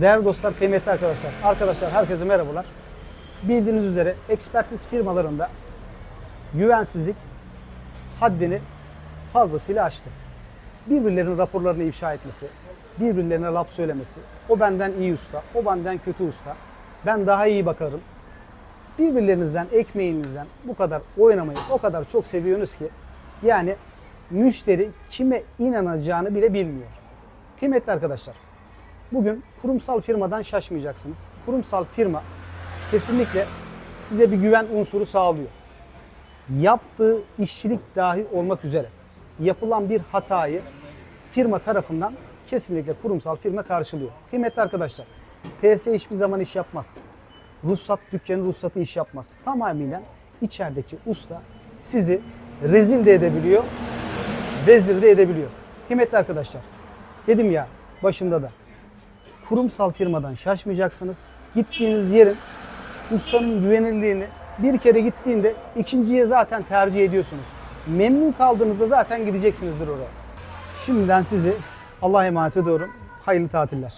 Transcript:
Değerli dostlar, kıymetli arkadaşlar. Arkadaşlar herkese merhabalar. Bildiğiniz üzere ekspertiz firmalarında güvensizlik haddini fazlasıyla aştı. Birbirlerinin raporlarını ifşa etmesi, birbirlerine laf söylemesi, o benden iyi usta, o benden kötü usta, ben daha iyi bakarım. Birbirlerinizden, ekmeğinizden bu kadar oynamayı o kadar çok seviyorsunuz ki yani müşteri kime inanacağını bile bilmiyor. Kıymetli arkadaşlar, Bugün kurumsal firmadan şaşmayacaksınız. Kurumsal firma kesinlikle size bir güven unsuru sağlıyor. Yaptığı işçilik dahi olmak üzere yapılan bir hatayı firma tarafından kesinlikle kurumsal firma karşılıyor. Kıymetli arkadaşlar, TS hiçbir zaman iş yapmaz. Ruhsat dükkanı ruhsatı iş yapmaz. Tamamıyla içerideki usta sizi rezil de edebiliyor, vezir de edebiliyor. Kıymetli arkadaşlar, dedim ya başında da kurumsal firmadan şaşmayacaksınız. Gittiğiniz yerin ustanın güvenilirliğini bir kere gittiğinde ikinciye zaten tercih ediyorsunuz. Memnun kaldığınızda zaten gideceksinizdir oraya. Şimdiden sizi Allah'a emanet ediyorum. Hayırlı tatiller.